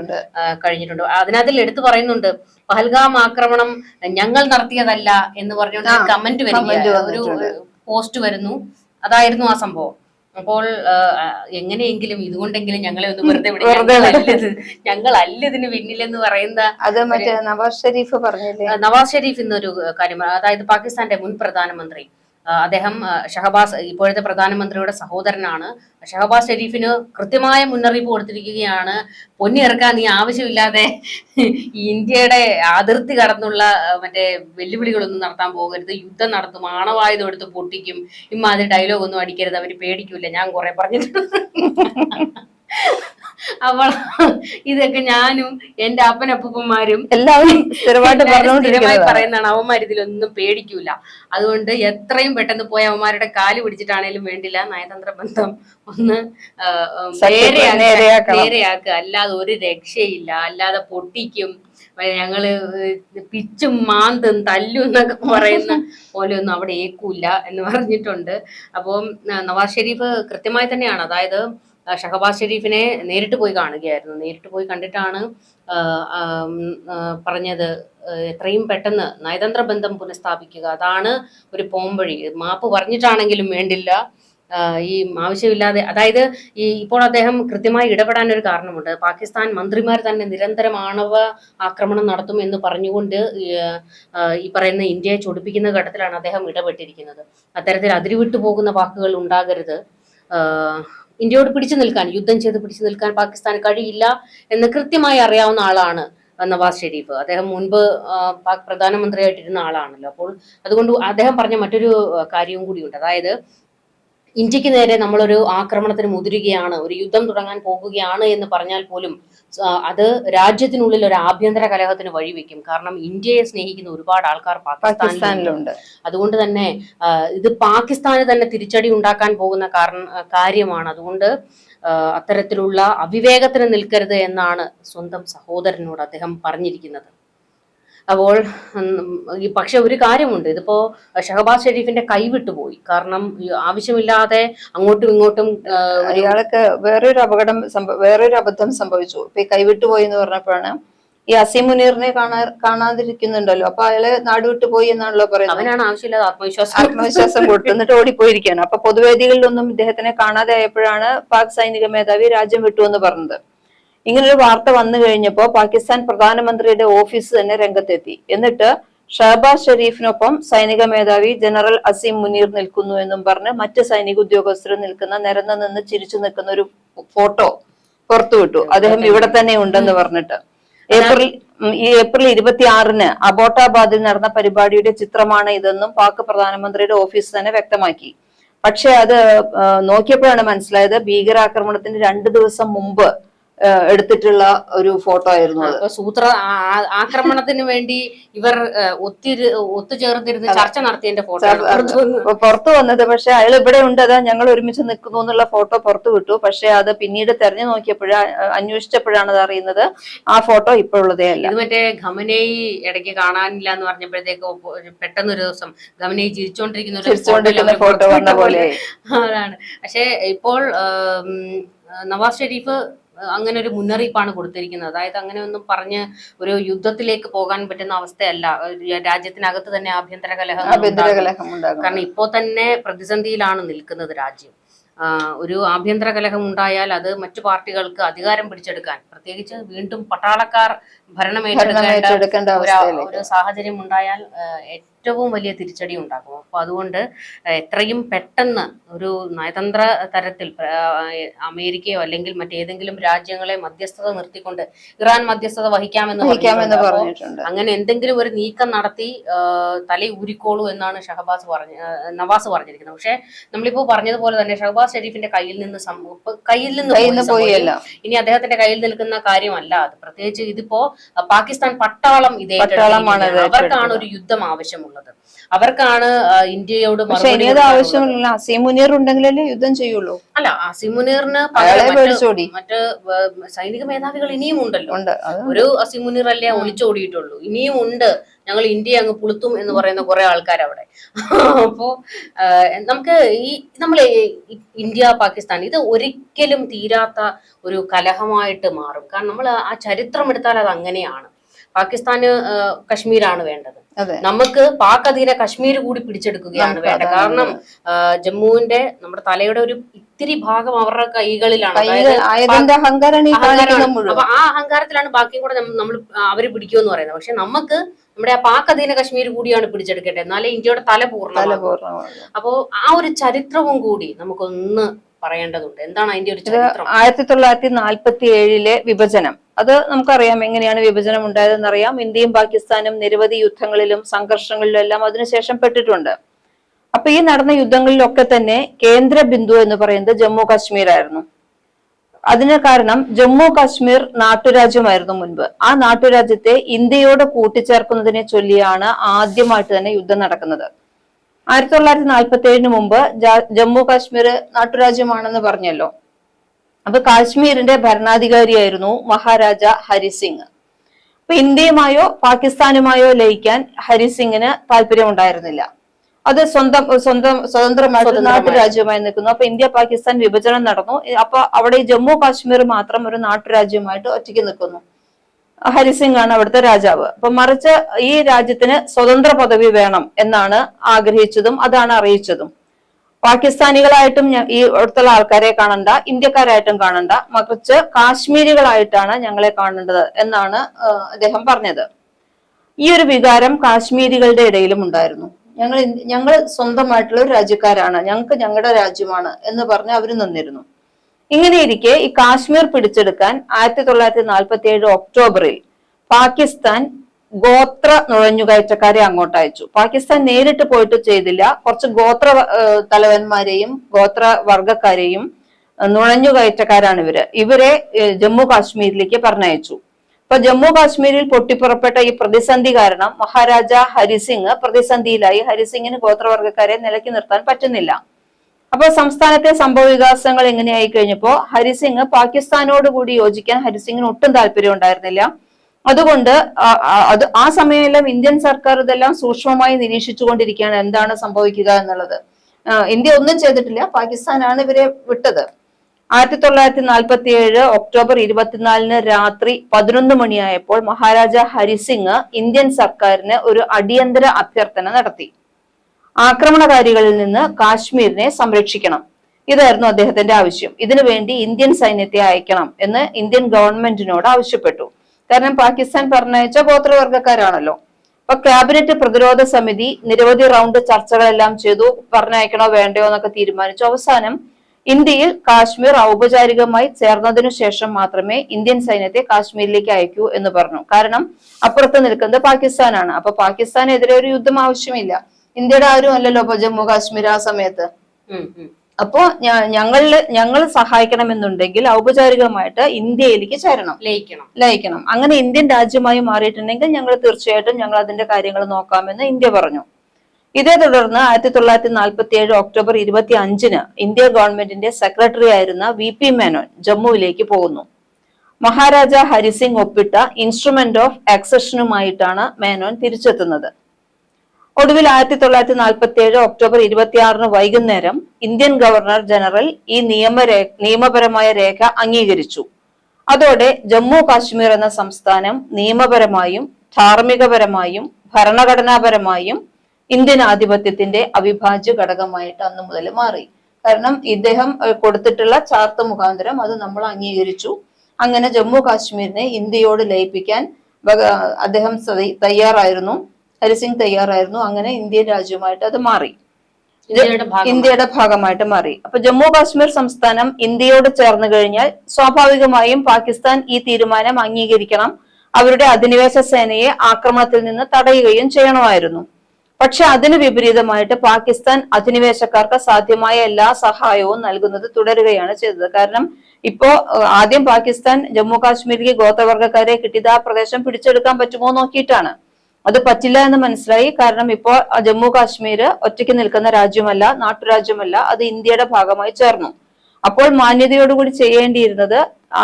കഴിഞ്ഞിട്ടുണ്ട്. അതിനകത്തിൽ എടുത്തു പറയുന്നുണ്ട് പഹൽഗാം ആക്രമണം ഞങ്ങൾ നടത്തിയതല്ല എന്ന് പറഞ്ഞുകൊണ്ട് കമന്റ് വരുന്ന ഒരു പോസ്റ്റ് വരുന്നു. അതായിരുന്നു ആ സംഭവം. അപ്പോൾ എങ്ങനെയെങ്കിലും ഇതുകൊണ്ടെങ്കിലും ഞങ്ങളെ ഒന്ന് വെറുതെ ഞങ്ങൾ ഇതിന് പിന്നിലെന്ന് പറയുന്ന അത് മറ്റേ നവാസ് ഷെരീഫ് പറഞ്ഞില്ലേ? നവാസ് ഷെരീഫ് എന്നൊരു കാര്യം അതായത് പാകിസ്ഥാന്റെ മുൻ പ്രധാനമന്ത്രി. അദ്ദേഹം ഷഹബാസ് ഇപ്പോഴത്തെ പ്രധാനമന്ത്രിയുടെ സഹോദരനാണ്. ഷഹബാസ് ഷെരീഫിന് കൃത്യമായ മുന്നറിയിപ്പ് കൊടുത്തിരിക്കുകയാണ്. പൊന്നിയിറക്കാൻ നീ ആവശ്യമില്ലാതെ ഇന്ത്യയുടെ അതിർത്തി കടന്നുള്ള മറ്റേ വെല്ലുവിളികളൊന്നും നടത്താൻ പോകരുത്. യുദ്ധം നടത്തും ആണവായുധം എടുത്ത് പൊട്ടിക്കും. ഇമ്മാതിരി ഡയലോഗ് ഒന്നും അടിക്കരുത്. അവർ പേടിക്കൂല. ഞാൻ കുറെ പറഞ്ഞിട്ടുണ്ട്. അപ്പോൾ ഇതൊക്കെ ഞാനും എന്റെ അപ്പനപ്പൂപ്പന്മാരും എല്ലാവരും സ്ഥിരമായിട്ട് സ്ഥിരമായി പറയുന്നതാണ് അവന്മാർ ഇതിലൊന്നും പേടിക്കൂല. അതുകൊണ്ട് എത്രയും പെട്ടെന്ന് പോയി അവന്മാരുടെ കാൽ പിടിച്ചിട്ടാണേലും വേണ്ടില്ല. നയതന്ത്ര ബന്ധം ഒന്ന് നേരെയാക്കുക അല്ലാതെ ഒരു രക്ഷയില്ല. അല്ലാതെ പൊട്ടിക്കും. ഞങ്ങൾ പിച്ചും മാന്തും തല്ലും എന്നൊക്കെ പറയുന്ന പോലെ ഒന്നും അവിടെ ഏക്കൂല എന്ന് പറഞ്ഞിട്ടുണ്ട്. അപ്പം നവാസ് ഷെരീഫ് കൃത്യമായി തന്നെയാണ്. അതായത് ഷഹബാസ് ഷെരീഫിനെ നേരിട്ട് പോയി കാണുകയായിരുന്നു. നേരിട്ട് പോയി കണ്ടിട്ടാണ് പറഞ്ഞത് എത്രയും പെട്ടെന്ന് നയതന്ത്ര ബന്ധം പുനഃസ്ഥാപിക്കുക. അതാണ് ഒരു പോംവഴി. മാപ്പ് പറഞ്ഞിട്ടാണെങ്കിലും വേണ്ടില്ല. ഈ ആവശ്യമില്ലാതെ അതായത് ഈ ഇപ്പോൾ അദ്ദേഹം കൃത്യമായി ഇടപെടാൻ ഒരു കാരണമുണ്ട്. പാകിസ്ഥാൻ മന്ത്രിമാർ തന്നെ നിരന്തരം ആണവ ആക്രമണം നടത്തും എന്ന് പറഞ്ഞുകൊണ്ട് ഈ, പറയുന്ന ഇന്ത്യയെ ചൊടിപ്പിക്കുന്ന ഘട്ടത്തിലാണ് അദ്ദേഹം ഇടപെട്ടിരിക്കുന്നത്. അത്തരത്തിൽ അതിരുവിട്ടു പോകുന്ന വാക്കുകൾ ഉണ്ടാകരുത്. ഇന്ത്യയോട് പിടിച്ചു നിൽക്കാൻ യുദ്ധം ചെയ്ത് പിടിച്ചു നിൽക്കാൻ പാകിസ്ഥാന് കഴിയില്ല എന്ന് കൃത്യമായി അറിയാവുന്ന ആളാണ് നവാസ് ഷെരീഫ്. അദ്ദേഹം മുൻപ് പാക് പ്രധാനമന്ത്രിയായിട്ടിരുന്ന ആളാണല്ലോ. അപ്പോൾ അതുകൊണ്ട് അദ്ദേഹം പറഞ്ഞ മറ്റൊരു കാര്യവും കൂടിയുണ്ട്. അതായത് ഇന്ത്യയ്ക്ക് നേരെ നമ്മളൊരു ആക്രമണത്തിന് മുതിരുകയാണ് ഒരു യുദ്ധം തുടങ്ങാൻ പോകുകയാണ് എന്ന് പറഞ്ഞാൽ പോലും അത് രാജ്യത്തിനുള്ളിൽ ഒരു ആഭ്യന്തര കലഹത്തിന് വഴിവെക്കും കാരണം ഇന്ത്യയെ സ്നേഹിക്കുന്ന ഒരുപാട് ആൾക്കാർ പാകിസ്ഥാനിലുണ്ട്. അതുകൊണ്ട് തന്നെ ഇത് പാകിസ്ഥാന് തന്നെ തിരിച്ചടി ഉണ്ടാക്കാൻ പോകുന്ന കാരണ കാര്യമാണ്. അതുകൊണ്ട് അത്തരത്തിലുള്ള അവിവേകത്തിന് നിൽക്കരുത് എന്നാണ് സ്വന്തം സഹോദരനോട് അദ്ദേഹം പറഞ്ഞിരിക്കുന്നത്. അപ്പോൾ ഈ പക്ഷെ ഒരു കാര്യമുണ്ട്. ഇതിപ്പോ ഷഹബാസ് ഷെരീഫിന്റെ കൈവിട്ടു പോയി. കാരണം ആവശ്യമില്ലാതെ അങ്ങോട്ടും ഇങ്ങോട്ടും ഇയാൾക്ക് ഒരു വേറൊരു അപകടം സംഭവ വേറൊരു അബദ്ധം സംഭവിച്ചു. ഇപ്പൊ ഈ കൈവിട്ടുപോയി എന്ന് പറഞ്ഞപ്പോഴാണ് ഈ അസീം മുനീറിനെ കാണാ കാണാതിരിക്കുന്നുണ്ടല്ലോ. അപ്പൊ അയാളെ നാട് വിട്ടു പോയി എന്നാണല്ലോ പറയുന്നത്. അവനാണ് ആവശ്യമില്ലാതെ ആത്മവിശ്വാസം. ആത്മവിശ്വാസം കൊടുത്തു എന്നിട്ട് ഓടിപ്പോയിരിക്കുകയാണ്. അപ്പൊ പൊതുവേദികളിലൊന്നും ഇദ്ദേഹത്തിനെ കാണാതെ ആയപ്പോഴാണ് പാക് സൈനിക മേധാവി രാജ്യം വിട്ടു എന്ന് പറഞ്ഞത്. ഇങ്ങനൊരു വാർത്ത വന്നു കഴിഞ്ഞപ്പോ പാകിസ്ഥാൻ പ്രധാനമന്ത്രിയുടെ ഓഫീസ് തന്നെ രംഗത്തെത്തി. എന്നിട്ട് ഷഹബാസ് ഷെരീഫിനൊപ്പം സൈനിക മേധാവി ജനറൽ അസീം മുനീർ നിൽക്കുന്നു എന്നും പറഞ്ഞ് മറ്റ് സൈനിക ഉദ്യോഗസ്ഥർ നിൽക്കുന്ന നിരന്ന് നിന്ന് ചിരിച്ചു നിൽക്കുന്ന ഒരു ഫോട്ടോ പുറത്തുവിട്ടു. അദ്ദേഹം ഇവിടെ തന്നെ ഉണ്ടെന്ന് പറഞ്ഞിട്ട്. ഏപ്രിൽ ഈ ഏപ്രിൽ ഇരുപത്തി ആറിന് അബോട്ടാബാദിൽ നടന്ന പരിപാടിയുടെ ചിത്രമാണ് ഇതെന്നും പാക് പ്രധാനമന്ത്രിയുടെ ഓഫീസ് തന്നെ വ്യക്തമാക്കി. പക്ഷെ അത് നോക്കിയപ്പോഴാണ് മനസ്സിലായത് ഭീകരാക്രമണത്തിന് രണ്ടു ദിവസം മുമ്പ് എടുത്തിട്ടുള്ള ഒരു ഫോട്ടോ ആയിരുന്നു അത്. സൂത്ര ആക്രമണത്തിന് വേണ്ടി ഇവർ ഒത്തിരി ഒത്തുചേർന്നിരുന്ന് ചർച്ച നടത്തിയതിന്റെ ഫോട്ടോ പുറത്തു വന്നത്. പക്ഷെ അയാൾ ഇവിടെ ഉണ്ട് അതാ ഞങ്ങൾ ഒരുമിച്ച് നിൽക്കുന്നു എന്നുള്ള ഫോട്ടോ പുറത്തു വിട്ടു. പക്ഷെ അത് പിന്നീട് തെരഞ്ഞു നോക്കിയപ്പോഴാ അന്വേഷിച്ചപ്പോഴാണ് അത് അറിയുന്നത്. ആ ഫോട്ടോ ഇപ്പോഴുള്ളതേ അല്ല. ഇത് മറ്റേ ഖമനേയി ഇടയ്ക്ക് കാണാനില്ല എന്ന് പറഞ്ഞപ്പോഴത്തേക്ക് പെട്ടെന്ന് ഒരു ദിവസം ഖമനേയി ചിരിച്ചോണ്ടിരിക്കുന്ന ഫോട്ടോ വന്ന പോലെ. അതാണ്. പക്ഷെ ഇപ്പോൾ നവാസ് ഷെരീഫ് അങ്ങനെ ഒരു മുന്നറിയിപ്പാണ് കൊടുത്തിരിക്കുന്നത്. അതായത് അങ്ങനെ ഒന്നും പറഞ്ഞ് ഒരു യുദ്ധത്തിലേക്ക് പോകാൻ പറ്റുന്ന അവസ്ഥയല്ല. രാജ്യത്തിനകത്ത് തന്നെ ആഭ്യന്തര കലഹം കാരണം ഇപ്പോൾ തന്നെ പ്രതിസന്ധിയിലാണ് നിൽക്കുന്നത് രാജ്യം. ഒരു ആഭ്യന്തര കലഹം ഉണ്ടായാൽ അത് മറ്റു പാർട്ടികൾക്ക് അധികാരം പിടിച്ചെടുക്കാൻ പ്രത്യേകിച്ച് വീണ്ടും പട്ടാളക്കാർ ഭരണം ഭരണം ഏറ്റെടുക്കേണ്ട ഏറ്റെടുക്കേണ്ട ഒരു സാഹചര്യം ഉണ്ടായാൽ ഏറ്റവും വലിയ തിരിച്ചടി ഉണ്ടാകും അപ്പോൾ അതുകൊണ്ട് എത്രയും പെട്ടെന്ന് ഒരു നയതന്ത്ര തരത്തിൽ അമേരിക്കയോ അല്ലെങ്കിൽ മറ്റേതെങ്കിലും രാജ്യങ്ങളെ മധ്യസ്ഥത നിർത്തിക്കൊണ്ട് ഇറാൻ മധ്യസ്ഥത വഹിക്കാമെന്ന് പറഞ്ഞിട്ടുണ്ട്. അങ്ങനെ എന്തെങ്കിലും ഒരു നീക്കം നടത്തി തല ഊരിക്കോളൂ എന്നാണ് ഷഹബാസ് പറഞ്ഞ നവാസ് പറഞ്ഞിരിക്കുന്നത്. പക്ഷേ നമ്മളിപ്പോ പറഞ്ഞതുപോലെ തന്നെ ഷഹബാസ് ഷെരീഫിന്റെ കയ്യിൽ നിന്ന് കയ്യിൽ നിന്ന്. പോയല്ല ഇനി അദ്ദേഹത്തിന്റെ കയ്യിൽ നിൽക്കുന്ന കാര്യമല്ല അത്. പ്രത്യേകിച്ച് ഇതിപ്പോ പാകിസ്ഥാൻ പട്ടാളം ഇതേ അവർക്കാണ് ഒരു യുദ്ധം ആവശ്യമുള്ളത്. അവർക്കാണ് ഇന്ത്യയോട് പക്ഷെ മറുപടി ഇനി ആവശ്യമില്ല അസീം മുനീർ ഉണ്ടെങ്കിലല്ലേ യുദ്ധം ചെയ്യുള്ളൂ. അല്ല അസിമുനീറിന് മറ്റ് സൈനിക മേധാവികൾ ഇനിയും ഉണ്ടല്ലോ. ഒരു അസിമുനീർ അല്ലേ ഒളിച്ചോടിയിട്ടുള്ളൂ. ഇനിയും ഉണ്ട്. ഞങ്ങൾ ഇന്ത്യ അങ്ങ് പുളുത്തും എന്ന് പറയുന്ന കുറെ ആൾക്കാർ അവിടെ. അപ്പോ നമുക്ക് ഈ നമ്മൾ ഇന്ത്യ പാകിസ്ഥാൻ ഇത് ഒരിക്കലും തീരാത്ത ഒരു കലഹമായിട്ട് മാറും. കാരണം നമ്മൾ ആ ചരിത്രം എടുത്താൽ അത് അങ്ങനെയാണ്. പാകിസ്ഥാന് കശ്മീരാണ് വേണ്ടത്. നമുക്ക് പാക് അധീന കശ്മീർ കൂടി പിടിച്ചെടുക്കുകയാണ് വേണ്ടത്. കാരണം ജമ്മുവിന്റെ നമ്മുടെ തലയുടെ ഒരു ഇത്തിരി ഭാഗം അവരുടെ കൈകളിലാണ്. അപ്പൊ ആ അഹങ്കാരത്തിലാണ് ബാക്കിയും കൂടെ നമ്മൾ അവർ പിടിക്കുമെന്ന് പറയുന്നത്. പക്ഷെ നമുക്ക് നമ്മുടെ ആ പാക് അധീന കശ്മീർ കൂടിയാണ് പിടിച്ചെടുക്കേണ്ടത്. എന്നാലേ ഇന്ത്യയുടെ തല പൂർണ അപ്പോ ആ ഒരു ചരിത്രവും കൂടി നമുക്കൊന്ന് പറയേണ്ടതുണ്ട്. എന്താണ് അതിന്റെ ഒരു ചരിത്രം? ആയിരത്തി തൊള്ളായിരത്തി നാൽപ്പത്തി ഏഴിലെ വിഭജനം. അത് നമുക്കറിയാം എങ്ങനെയാണ് വിഭജനം ഉണ്ടായതെന്ന് അറിയാം ഇന്ത്യയും പാകിസ്ഥാനും നിരവധി യുദ്ധങ്ങളിലും സംഘർഷങ്ങളിലും എല്ലാം അതിനുശേഷം പെട്ടിട്ടുണ്ട്. അപ്പൊ ഈ നടന്ന യുദ്ധങ്ങളിലൊക്കെ തന്നെ കേന്ദ്ര ബിന്ദു എന്ന് പറയുന്നത് ജമ്മു കാശ്മീർ ആയിരുന്നു. അതിന് കാരണം ജമ്മു കാശ്മീർ നാട്ടുരാജ്യമായിരുന്നു മുൻപ്. ആ നാട്ടുരാജ്യത്തെ ഇന്ത്യയോട് കൂട്ടിച്ചേർക്കുന്നതിനെ ചൊല്ലിയാണ് ആദ്യമായിട്ട് തന്നെ യുദ്ധം നടക്കുന്നത്. ആയിരത്തി തൊള്ളായിരത്തി നാൽപ്പത്തി ഏഴിന് മുമ്പ് ജമ്മു കാശ്മീർ നാട്ടുരാജ്യമാണെന്ന് പറഞ്ഞല്ലോ. അപ്പൊ കാശ്മീരിന്റെ ഭരണാധികാരിയായിരുന്നു മഹാരാജ ഹരിസിംഗ് അപ്പൊ ഇന്ത്യയുമായോ പാകിസ്ഥാനുമായോ ലയിക്കാൻ ഹരിസിംഗിന് താല്പര്യമുണ്ടായിരുന്നില്ല. അത് സ്വന്തം സ്വന്തം സ്വതന്ത്രമായിട്ട് സ്വതന്ത്രമായി. നാട്ടുരാജ്യമായി നിൽക്കുന്നു. അപ്പൊ ഇന്ത്യ പാകിസ്ഥാൻ വിഭജനം നടന്നു. അപ്പൊ അവിടെ ജമ്മു കാശ്മീർ മാത്രം ഒരു നാട്ടുരാജ്യമായിട്ട് ഒറ്റയ്ക്ക് നിൽക്കുന്നു. ഹരിസിംഗ് ആണ് അവിടുത്തെ രാജാവ്. അപ്പൊ മറിച്ച് ഈ രാജ്യത്തിന് സ്വതന്ത്ര പദവി വേണം എന്നാണ് ആഗ്രഹിച്ചതും അതാണ് അറിയിച്ചതും. പാകിസ്ഥാനികളായിട്ടും ഈ അടുത്തുള്ള ആൾക്കാരെ കാണണ്ട ഇന്ത്യക്കാരായിട്ടും കാണണ്ട മറിച്ച് കാശ്മീരികളായിട്ടാണ് ഞങ്ങളെ കാണേണ്ടത് എന്നാണ് അദ്ദേഹം പറഞ്ഞത്. ഈ ഒരു വികാരം കാശ്മീരികളുടെ ഇടയിലും ഉണ്ടായിരുന്നു. ഞങ്ങൾ ഞങ്ങൾ സ്വന്തമായിട്ടുള്ള ഒരു രാജ്യക്കാരാണ് ഞങ്ങൾക്ക് ഞങ്ങളുടെ രാജ്യമാണ് എന്ന് പറഞ്ഞ് അവർ നിന്നിരുന്നു. ഇങ്ങനെയിരിക്കെ ഈ കാശ്മീർ പിടിച്ചെടുക്കാൻ ആയിരത്തി തൊള്ളായിരത്തി നാൽപ്പത്തി ഏഴ് ഒക്ടോബറിൽ പാകിസ്ഥാൻ ഗോത്ര നുഴഞ്ഞുകയറ്റക്കാരെ അങ്ങോട്ട് അയച്ചു പാകിസ്ഥാൻ നേരിട്ട് പോയിട്ട് ചെയ്തില്ല. കുറച്ച് ഗോത്ര തലവന്മാരെയും ഗോത്ര വർഗക്കാരെയും നുഴഞ്ഞുകയറ്റക്കാരാണ് ഇവർ. ഇവരെ ജമ്മു കാശ്മീരിലേക്ക് പറഞ്ഞയച്ചു. അപ്പൊ ജമ്മു കാശ്മീരിൽ പൊട്ടിപ്പുറപ്പെട്ട ഈ പ്രതിസന്ധി കാരണം മഹാരാജ ഹരിസിംഗ് പ്രതിസന്ധിയിലായി. ഹരിസിംഗിന് ഗോത്രവർഗക്കാരെ നിലക്കി നിർത്താൻ പറ്റുന്നില്ല. അപ്പൊ സംസ്ഥാനത്തെ സംഭവ വികാസങ്ങൾ എങ്ങനെയായി കഴിഞ്ഞപ്പോ ഹരിസിംഗ് പാകിസ്ഥാനോട് കൂടി യോജിക്കാൻ ഹരിസിംഗിന് ഒട്ടും താല്പര്യം ഉണ്ടായിരുന്നില്ല. അതുകൊണ്ട് അത് ആ സമയമെല്ലാം ഇന്ത്യൻ സർക്കാർ ഇതെല്ലാം സൂക്ഷ്മമായി നിരീക്ഷിച്ചുകൊണ്ടിരിക്കുകയാണ്. എന്താണ് സംഭവിക്കുക എന്നുള്ളത്. ഇന്ത്യ ഒന്നും ചെയ്തിട്ടില്ല. പാകിസ്ഥാനാണ് ഇവരെ വിട്ടത്. ആയിരത്തി തൊള്ളായിരത്തി നാൽപ്പത്തി ഏഴ് ഒക്ടോബർ ഇരുപത്തിനാലിന് രാത്രി പതിനൊന്ന് മണിയായപ്പോൾ മഹാരാജ ഹരിസിംഗ് ഇന്ത്യൻ സർക്കാരിന് ഒരു അടിയന്തര അഭ്യർത്ഥന നടത്തി. ആക്രമണകാരികളിൽ നിന്ന് കാശ്മീരിനെ സംരക്ഷിക്കണം. ഇതായിരുന്നു അദ്ദേഹത്തിന്റെ ആവശ്യം. ഇതിനുവേണ്ടി ഇന്ത്യൻ സൈന്യത്തെ അയക്കണം എന്ന് ഇന്ത്യൻ ഗവൺമെന്റിനോട് ആവശ്യപ്പെട്ടു. കാരണം പാകിസ്ഥാൻ പറഞ്ഞയച്ച ഗോത്രവർഗക്കാരാണല്ലോ അപ്പൊ ക്യാബിനറ്റ് പ്രതിരോധ സമിതി നിരവധി റൗണ്ട് ചർച്ചകളെല്ലാം ചെയ്തു. പറഞ്ഞയക്കണോ വേണ്ടയോ എന്നൊക്കെ തീരുമാനിച്ചു. അവസാനം ഇന്ത്യയിൽ കാശ്മീർ ഔപചാരികമായി ചേർന്നതിനു ശേഷം മാത്രമേ ഇന്ത്യൻ സൈന്യത്തെ കാശ്മീരിലേക്ക് അയക്കൂ എന്ന് പറഞ്ഞു. കാരണം അപ്പുറത്ത് നിൽക്കുന്നത് പാകിസ്ഥാനാണ്. അപ്പൊ പാകിസ്ഥാനെതിരെ ഒരു യുദ്ധം ആവശ്യമില്ല. ഇന്ത്യയുടെ ആരും അല്ലല്ലോ ഇപ്പൊ ജമ്മു കാശ്മീർ ആ സമയത്ത്. അപ്പോ ഞങ്ങളിൽ ഞങ്ങൾ സഹായിക്കണമെന്നുണ്ടെങ്കിൽ ഔപചാരികമായിട്ട് ഇന്ത്യയിലേക്ക് ചേരണം. ലയിക്കണം. ലയിക്കണം. അങ്ങനെ ഇന്ത്യൻ രാജ്യമായി മാറിയിട്ടുണ്ടെങ്കിൽ ഞങ്ങൾ തീർച്ചയായിട്ടും ഞങ്ങൾ അതിന്റെ കാര്യങ്ങൾ നോക്കാമെന്ന് ഇന്ത്യ പറഞ്ഞു. ഇതേ തുടർന്ന് ആയിരത്തി തൊള്ളായിരത്തി നാൽപ്പത്തി ഏഴ് ഒക്ടോബർ ഇരുപത്തി അഞ്ചിന് ഇന്ത്യ ഗവൺമെന്റിന്റെ സെക്രട്ടറി ആയിരുന്ന വി പി മേനോൻ ജമ്മുവിലേക്ക് പോകുന്നു. മഹാരാജ ഹരിസിംഗ് ഒപ്പിട്ട ഇൻസ്ട്രുമെന്റ് ഓഫ് ആക്സഷനുമായിട്ടാണ് മേനോൻ തിരിച്ചെത്തുന്നത്. ഒടുവിൽ ആയിരത്തി തൊള്ളായിരത്തി നാൽപ്പത്തി ഏഴ് ഒക്ടോബർ ഇരുപത്തിയാറിന് വൈകുന്നേരം ഇന്ത്യൻ ഗവർണർ ജനറൽ ഈ നിയമരേ നിയമപരമായ രേഖ അംഗീകരിച്ചു. അതോടെ ജമ്മു കാശ്മീർ എന്ന സംസ്ഥാനം നിയമപരമായും ധാർമ്മികപരമായും ഭരണഘടനാപരമായും ഇന്ത്യൻ ആധിപത്യത്തിന്റെ അവിഭാജ്യ ഘടകമായിട്ട് അന്നു മുതൽ മാറി. കാരണം ഇദ്ദേഹം കൊടുത്തിട്ടുള്ള ചാർത്ത് മുഖാന്തരം അത് നമ്മൾ അംഗീകരിച്ചു. അങ്ങനെ ജമ്മു കാശ്മീരിനെ ഇന്ത്യയോട് ലയിപ്പിക്കാൻ അദ്ദേഹം തയ്യാറായിരുന്നു. ഹരിസിംഗ് തയ്യാറായിരുന്നു. അങ്ങനെ ഇന്ത്യൻ രാജ്യമായിട്ട് അത് മാറി. ഇന്ത്യയുടെ ഭാഗമായിട്ട് മാറി. അപ്പൊ ജമ്മു കാശ്മീർ സംസ്ഥാനം ഇന്ത്യയോട് ചേർന്ന് കഴിഞ്ഞാൽ സ്വാഭാവികമായും പാകിസ്ഥാൻ ഈ തീരുമാനം അംഗീകരിക്കണം. അവരുടെ അധിനിവേശ സേനയെ ആക്രമണത്തിൽ നിന്ന് തടയുകയും ചെയ്യണമായിരുന്നു. പക്ഷെ അതിന് വിപരീതമായിട്ട് പാകിസ്ഥാൻ അധിനിവേശക്കാർക്ക് സാധ്യമായ എല്ലാ സഹായവും നൽകുന്നത് തുടരുകയാണ് ചെയ്തത്. കാരണം ഇപ്പോ ആദ്യം പാകിസ്ഥാൻ ജമ്മു കാശ്മീരിലേക്ക് ഗോത്രവർഗക്കാരെ കിട്ടിയത് ആ പ്രദേശം പിടിച്ചെടുക്കാൻ പറ്റുമോ നോക്കിയിട്ടാണ്. അത് പറ്റില്ല എന്ന് മനസ്സിലായി. കാരണം ഇപ്പോൾ ജമ്മു കാശ്മീർ ഒറ്റയ്ക്ക് നിൽക്കുന്ന രാജ്യമല്ല നാട്ടുരാജ്യമല്ല അത് ഇന്ത്യയുടെ ഭാഗമായി ചേർന്നു. അപ്പോൾ മാന്യതയോടുകൂടി ചെയ്യേണ്ടിയിരുന്നത്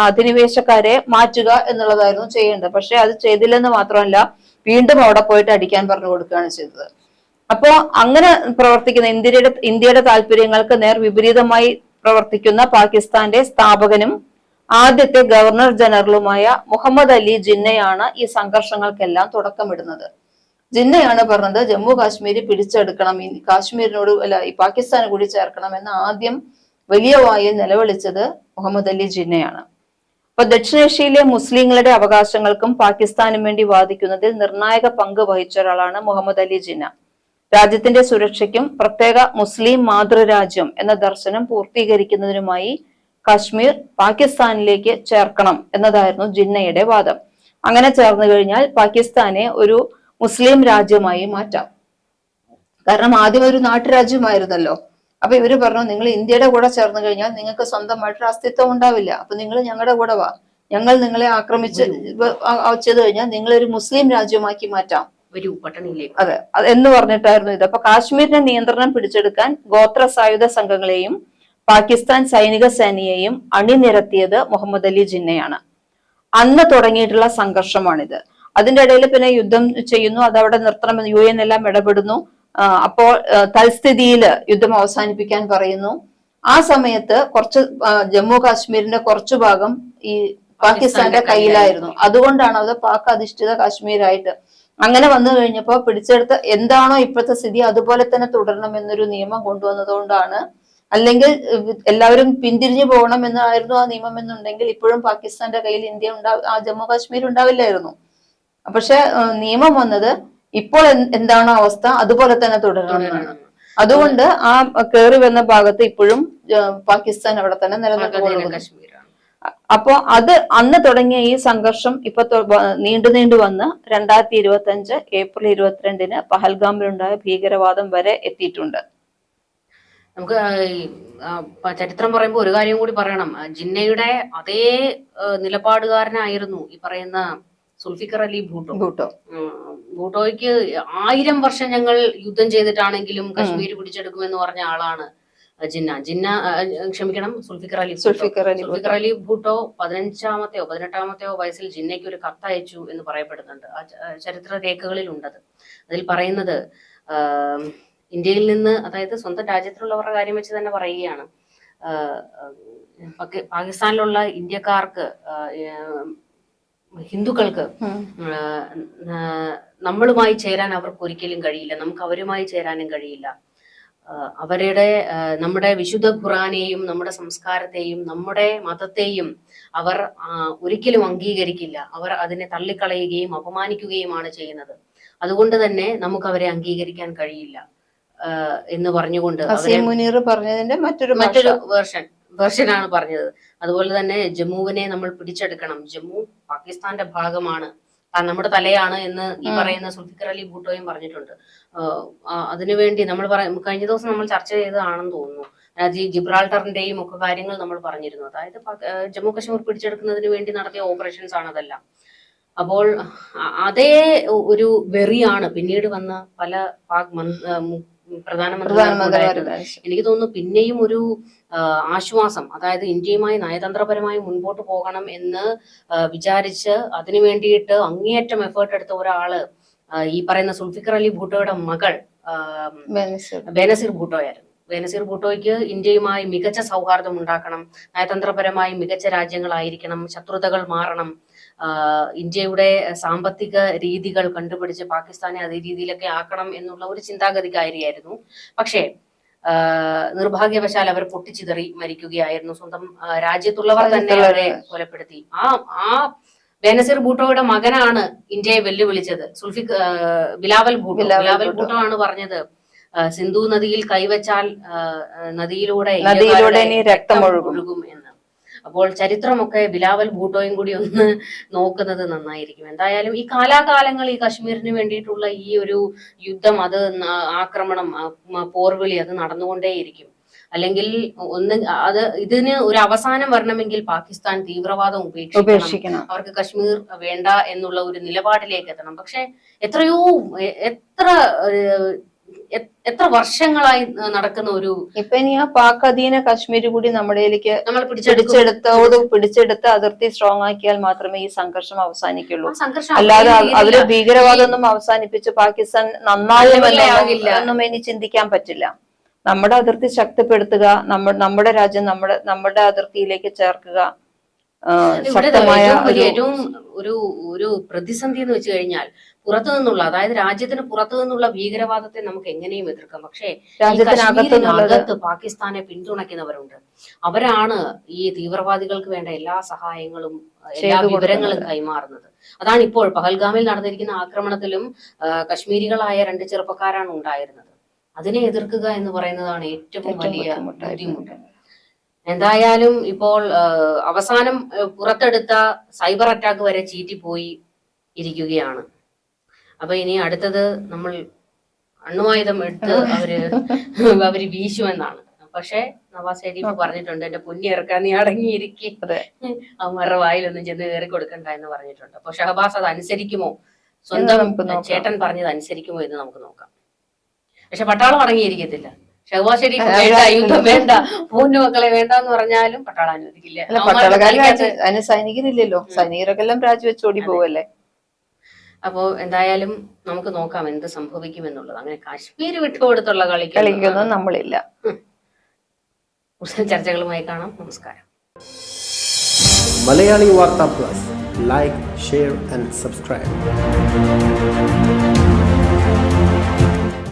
അധിനിവേശക്കാരെ മാറ്റുക എന്നുള്ളതായിരുന്നു ചെയ്യേണ്ടത്. പക്ഷെ അത് ചെയ്തില്ലെന്ന് മാത്രമല്ല വീണ്ടും അവിടെ പോയിട്ട് അടിക്കാൻ പറഞ്ഞു കൊടുക്കുകയാണ് ചെയ്തത്. അപ്പോ അങ്ങനെ പ്രവർത്തിക്കുന്ന ഇന്ത്യയുടെ ഇന്ത്യയുടെ താല്പര്യങ്ങൾക്ക് നേർ വിപരീതമായി പ്രവർത്തിക്കുന്ന പാകിസ്ഥാന്റെ സ്ഥാപകനും ആദ്യത്തെ ഗവർണർ ജനറലുമായ മുഹമ്മദ് അലി ജിന്നയാണ് ഈ സംഘർഷങ്ങൾക്കെല്ലാം തുടക്കമിടുന്നത്. ജിന്നയാണ് പറഞ്ഞത് ജമ്മു കാശ്മീർ പിടിച്ചെടുക്കണം ഈ കാശ്മീരിനോട് അല്ല ഈ പാകിസ്ഥാന് കൂടി ചേർക്കണം എന്ന് ആദ്യം വലിയ വായിൽ നിലവിളിച്ചത് മുഹമ്മദ് അലി ജിന്നയാണ്. അപ്പൊ ദക്ഷിണേഷ്യയിലെ മുസ്ലിങ്ങളുടെ അവകാശങ്ങൾക്കും പാകിസ്ഥാനും വേണ്ടി വാദിക്കുന്നതിൽ നിർണായക പങ്ക് വഹിച്ച ഒരാളാണ് മുഹമ്മദ് അലി ജിന്ന. രാജ്യത്തിന്റെ സുരക്ഷയ്ക്കും പ്രത്യേക മുസ്ലിം മാതൃരാജ്യം എന്ന ദർശനം പൂർത്തീകരിക്കുന്നതിനുമായി കാശ്മീർ പാകിസ്ഥാനിലേക്ക് ചേർക്കണം എന്നതായിരുന്നു ജിന്നയുടെ വാദം. അങ്ങനെ ചേർന്നു കഴിഞ്ഞാൽ പാകിസ്ഥാനെ ഒരു മുസ്ലിം രാജ്യമായി മാറ്റാം. കാരണം ആദ്യം ഒരു നാട്ടുരാജ്യമായിരുന്നല്ലോ. അപ്പൊ ഇവർ പറഞ്ഞു നിങ്ങൾ ഇന്ത്യയുടെ കൂടെ ചേർന്ന് കഴിഞ്ഞാൽ നിങ്ങൾക്ക് സ്വന്തമായിട്ടൊരു അസ്തിത്വം ഉണ്ടാവില്ല. അപ്പൊ നിങ്ങൾ ഞങ്ങളുടെ കൂടെ വാ. ഞങ്ങൾ നിങ്ങളെ ആക്രമിച്ച് വെച്ചത് കഴിഞ്ഞാൽ നിങ്ങളൊരു മുസ്ലിം രാജ്യമാക്കി മാറ്റാം. ഒരു പട്ടണിയിലേക്ക്. അതെ. എന്ന് പറഞ്ഞിട്ടായിരുന്നു ഇത്. അപ്പൊ കാശ്മീരിന്റെ നിയന്ത്രണം പിടിച്ചെടുക്കാൻ ഗോത്ര സായുധ സംഘങ്ങളെയും പാകിസ്ഥാൻ സൈനിക സേനയെയും അണിനിരത്തിയത് മുഹമ്മദ് അലി ജിന്നയാണ്. അന്ന് തുടങ്ങിയിട്ടുള്ള സംഘർഷമാണിത്. അതിന്റെ ഇടയിൽ പിന്നെ യുദ്ധം ചെയ്യുന്നു അതവിടെ നിർത്തണമെന്ന് യു എൻ എല്ലാം ഇടപെടുന്നു. അപ്പോൾ തൽസ്ഥിതിയിൽ യുദ്ധം അവസാനിപ്പിക്കാൻ പറയുന്നു. ആ സമയത്ത് കുറച്ച് ജമ്മു കാശ്മീരിന്റെ കുറച്ചു ഭാഗം ഈ പാകിസ്ഥാന്റെ കയ്യിലായിരുന്നു. അതുകൊണ്ടാണ് അത് പാക് അധിഷ്ഠിത കാശ്മീരായിട്ട്. അങ്ങനെ വന്നു കഴിഞ്ഞപ്പോ പിടിച്ചെടുത്ത് എന്താണോ ഇപ്പോഴത്തെ സ്ഥിതി അതുപോലെ തന്നെ തുടരണം എന്നൊരു നിയമം കൊണ്ടുവന്നതുകൊണ്ടാണ് അല്ലെങ്കിൽ എല്ലാവരും പിന്തിരിഞ്ഞു പോകണം എന്നായിരുന്നു ആ നിയമം എന്നുണ്ടെങ്കിൽ ഇപ്പോഴും പാകിസ്ഥാന്റെ കയ്യിൽ ഇന്ത്യ ഉണ്ടാ ആ ജമ്മു കാശ്മീർ ഉണ്ടാവില്ലായിരുന്നു. പക്ഷെ നിയമം വന്നത് ഇപ്പോൾ എന്താണ് അവസ്ഥ? അതുപോലെ തന്നെ തുടരണം അതുകൊണ്ട് ആ കയറി വന്ന ഭാഗത്ത് ഇപ്പോഴും പാകിസ്ഥാൻ അവിടെ തന്നെ നിലനിൽക്കുന്നു. അപ്പോ അത് അന്ന് തുടങ്ങിയ ഈ സംഘർഷം ഇപ്പൊ നീണ്ടു നീണ്ടു വന്ന് രണ്ടായിരത്തി ഇരുപത്തി അഞ്ച് ഏപ്രിൽ ഇരുപത്തിരണ്ടിന് പഹൽഗാമിലുണ്ടായ ഭീകരവാദം വരെ എത്തിയിട്ടുണ്ട്. നമുക്ക് ചരിത്രം പറയുമ്പോൾ ഒരു കാര്യം കൂടി പറയണം. ജിന്നയുടെ അതേ നിലപാടുകാരനായിരുന്നു ഈ പറയുന്ന സുൽഫിക്കർ അലി ഭൂട്ടോ. ഭൂട്ടോ. ഭൂട്ടോയ്ക്ക് ആയിരം വർഷം ഞങ്ങൾ യുദ്ധം ചെയ്തിട്ടാണെങ്കിലും കശ്മീർ പിടിച്ചെടുക്കുമെന്ന് പറഞ്ഞ ആളാണ് ജിന്ന. ജിന്ന ക്ഷമിക്കണം സുൽഫിക്കർ അലി. സുൽഫിക്കർ അലി സുൽഫിക്കർ അലി ഭൂട്ടോ പതിനഞ്ചാമത്തെയോ പതിനെട്ടാമത്തെയോ വയസ്സിൽ ജിന്നയ്ക്ക് ഒരു കത്തയച്ചു എന്ന് പറയപ്പെടുന്നുണ്ട്. ആ ചരിത്ര രേഖകളിൽ ഉണ്ടത് അതിൽ പറയുന്നത് ഇന്ത്യയിൽ നിന്ന് അതായത് സ്വന്തം രാജ്യത്തിലുള്ളവരുടെ കാര്യം വെച്ച് തന്നെ പറയുകയാണ്. പാകിസ്ഥാനിലുള്ള ഇന്ത്യക്കാർക്ക് ഹിന്ദുക്കൾക്ക് നമ്മളുമായി ചേരാൻ അവർക്ക് ഒരിക്കലും കഴിയില്ല. നമുക്ക് അവരുമായി ചേരാനും കഴിയില്ല. അവരുടെ നമ്മുടെ വിശുദ്ധ ഖുറാനെയും നമ്മുടെ സംസ്കാരത്തെയും നമ്മുടെ മതത്തെയും അവർ ഒരിക്കലും അംഗീകരിക്കില്ല. അവർ അതിനെ തള്ളിക്കളയുകയും അപമാനിക്കുകയുമാണ് ചെയ്യുന്നത്. അതുകൊണ്ട് തന്നെ നമുക്ക് അവരെ അംഗീകരിക്കാൻ കഴിയില്ല. എന്ന് പറഞ്ഞുകൊണ്ട് മുനീർ പറഞ്ഞതിന്റെ മറ്റൊരു മറ്റൊരു വേർഷൻ വേർഷനാണ് പറഞ്ഞത്. അതുപോലെ തന്നെ ജമ്മുവിനെ നമ്മൾ പിടിച്ചെടുക്കണം. ജമ്മു പാകിസ്ഥാന്റെ ഭാഗമാണ്. നമ്മുടെ തലയാണ് എന്ന് ഈ പറയുന്ന സുൽഫിക്കർ അലി ഭൂട്ടോയും പറഞ്ഞിട്ടുണ്ട്. അതിനുവേണ്ടി നമ്മൾ പറയാം കഴിഞ്ഞ ദിവസം നമ്മൾ ചർച്ച ചെയ്തതാണെന്ന് തോന്നുന്നു. അതായത് ഈ ജിബ്രാൾട്ടറിന്റെയും ഒക്കെ കാര്യങ്ങൾ നമ്മൾ പറഞ്ഞിരുന്നു. അതായത് ജമ്മു കശ്മീർ പിടിച്ചെടുക്കുന്നതിന് വേണ്ടി നടത്തിയ ഓപ്പറേഷൻസ് ആണ് അതെല്ലാം. അപ്പോൾ അതേ ഒരു വെറിയാണ് പിന്നീട് വന്ന പല പാക് പ്രധാനമന്ത്രി എനിക്ക് തോന്നുന്നു പിന്നെയും ഒരു ആശ്വാസം അതായത് ഇന്ത്യയുമായി നയതന്ത്രപരമായി മുൻപോട്ട് പോകണം എന്ന് വിചാരിച്ച് അതിനു വേണ്ടിയിട്ട് അങ്ങേയറ്റം എഫേർട്ട് എടുത്ത ഒരാൾ ഈ പറയുന്ന സുൽഫിക്കർ അലി ഭൂട്ടോയുടെ മകൾ ബേനസിർ ബേനസീർ ഭൂട്ടോയായിരുന്നു. ബേനസീർ ഭൂട്ടോയ്ക്ക് ഇന്ത്യയുമായി മികച്ച സൗഹാർദ്ദം ഉണ്ടാക്കണം നയതന്ത്രപരമായി മികച്ച രാജ്യങ്ങളായിരിക്കണം ശത്രുതകൾ മാറണം ഇന്ത്യയുടെ സാമ്പത്തിക രീതികൾ കണ്ടുപിടിച്ച് പാകിസ്ഥാനെ അതേ രീതിയിലൊക്കെ ആക്കണം എന്നുള്ള ഒരു ചിന്താഗതിക്കാരിയായിരുന്നു. പക്ഷേ നിർഭാഗ്യവശാൽ അവർ പൊട്ടിച്ചിതറി മരിക്കുകയായിരുന്നു. സ്വന്തം രാജ്യത്തുള്ളവർ തന്നെ അവരെ കൊലപ്പെടുത്തി. ആ ആ ബേനസീർ ഭൂട്ടോയുടെ മകനാണ് ഇന്ത്യയെ വെല്ലുവിളിച്ചത്. സുൽഫിക് ബിലാവൽ ഭൂട്ടോ. ബിലാവൽ ഭൂട്ടോ. ആണ് പറഞ്ഞത്. സിന്ധു നദിയിൽ കൈവച്ചാൽ നദിയിലൂടെ നദിയിലൂടെ രക്തം ഒഴുകും. ഒഴുകും എന്ന്. അപ്പോൾ ചരിത്രമൊക്കെ ബിലാവൽ ഭൂട്ടോയും കൂടി ഒന്ന് നോക്കുന്നത് നന്നായിരിക്കും. എന്തായാലും ഈ കാലാകാലങ്ങൾ ഈ കശ്മീരിന് വേണ്ടിയിട്ടുള്ള ഈ ഒരു യുദ്ധം അത് ആക്രമണം പോർവിളി അത് നടന്നുകൊണ്ടേയിരിക്കും. അല്ലെങ്കിൽ ഒന്ന് അത് ഇതിന് ഒരു അവസാനം വരണമെങ്കിൽ പാകിസ്ഥാൻ തീവ്രവാദം ഉപേക്ഷിക്കണം. അവർക്ക് കശ്മീർ വേണ്ട എന്നുള്ള ഒരു നിലപാടിലേക്ക് എത്തണം. പക്ഷെ എത്രയോ എത്ര എത്ര വർഷങ്ങളായി നടക്കുന്ന ഒരു ഇപ്പൊ ഇനി ആ പാക് അധീന കാശ്മീർ കൂടി നമ്മുടെയിലേക്ക് നമ്മൾ പിടിച്ചെടുത്തോട് പിടിച്ചെടുത്ത് അതിർത്തി സ്ട്രോങ് ആക്കിയാൽ മാത്രമേ ഈ സംഘർഷം അവസാനിക്കുള്ളൂ. അല്ലാതെ അവർ ഭീകരവാദമൊന്നും ഭീകരവാദം അവസാനിപ്പിച്ച് പാകിസ്ഥാൻ നന്നായാലും ഇനി ചിന്തിക്കാൻ പറ്റില്ല. നമ്മുടെ അതിർത്തി ശക്തിപ്പെടുത്തുക നമ്മ നമ്മുടെ രാജ്യം നമ്മുടെ നമ്മുടെ അതിർത്തിയിലേക്ക് ചേർക്കുക ശക്തമായ ഏറ്റവും ഒരു ഒരു പ്രതിസന്ധി എന്ന് വെച്ച് കഴിഞ്ഞാൽ പുറത്തു നിന്നുള്ള അതായത് രാജ്യത്തിന് പുറത്തു നിന്നുള്ള ഭീകരവാദത്തെ നമുക്ക് എങ്ങനെയും എതിർക്കാം. പക്ഷേ രാജ്യത്തിനകത്ത് പാകിസ്ഥാനെ പിന്തുണയ്ക്കുന്നവരുണ്ട്. അവരാണ് ഈ തീവ്രവാദികൾക്ക് വേണ്ട എല്ലാ സഹായങ്ങളും എല്ലാ വിവരങ്ങളും കൈമാറുന്നത്. അതാണ് ഇപ്പോൾ പഹൽഗാമിൽ നടന്നിരിക്കുന്ന ആക്രമണത്തിലും കശ്മീരികളായ രണ്ട് ചെറുപ്പക്കാരാണ് ഉണ്ടായിരുന്നത്. അതിനെ എതിർക്കുക എന്ന് പറയുന്നതാണ് ഏറ്റവും വലിയ ബുദ്ധിമുട്ട്. എന്തായാലും ഇപ്പോൾ അവസാനം പുറത്തെടുത്ത സൈബർ അറ്റാക്ക് വരെ ചീറ്റിപ്പോയി ഇരിക്കുകയാണ്. അപ്പൊ ഇനി അടുത്തത് നമ്മൾ അണ്ണുവായുധം എടുത്ത് അവർ അവർ വീശുമെന്നാണ്. പക്ഷെ നവാസ് ഷെരീഫ് പറഞ്ഞിട്ടുണ്ട് എന്റെ പൊന്നി ഇറക്കാൻ നീ അടങ്ങിയിരിക്കും. അവരുടെ അവന്മാരുടെ വായിലൊന്നും ചെന്ന് കയറി കൊടുക്കണ്ട എന്ന് പറഞ്ഞിട്ടുണ്ട്. അപ്പൊ ഷഹബാസ് അത് അനുസരിക്കുമോ? സ്വന്തം ചേട്ടൻ പറഞ്ഞത് അനുസരിക്കുമോ എന്ന് നമുക്ക് നോക്കാം. പക്ഷെ പട്ടാളം അടങ്ങിയിരിക്കത്തില്ല. ഷഹബാസ് ഷെരീഫ് വേണ്ട യുദ്ധം വേണ്ട പൂന്നു മക്കളെ വേണ്ട എന്ന് പറഞ്ഞാലും പട്ടാളം അനുവദിക്കില്ല. സൈനികരില്ലല്ലോ. സൈനികരൊക്കെ എല്ലാം രാജിവെച്ച് ഓടി പോവല്ലേ? അപ്പോ എന്തായാലും നമുക്ക് നോക്കാം എന്ത് സംഭവിക്കും എന്നുള്ളത് അങ്ങനെ കാശ്മീർ വിട്ടുകൊടുത്തുള്ള കളി കളിക്കുന്നത് നമ്മളില്ല. കൂടുതൽ ചർച്ചകളുമായി കാണാം. നമസ്കാരം. Malayali Vartha plus. Like share and subscribe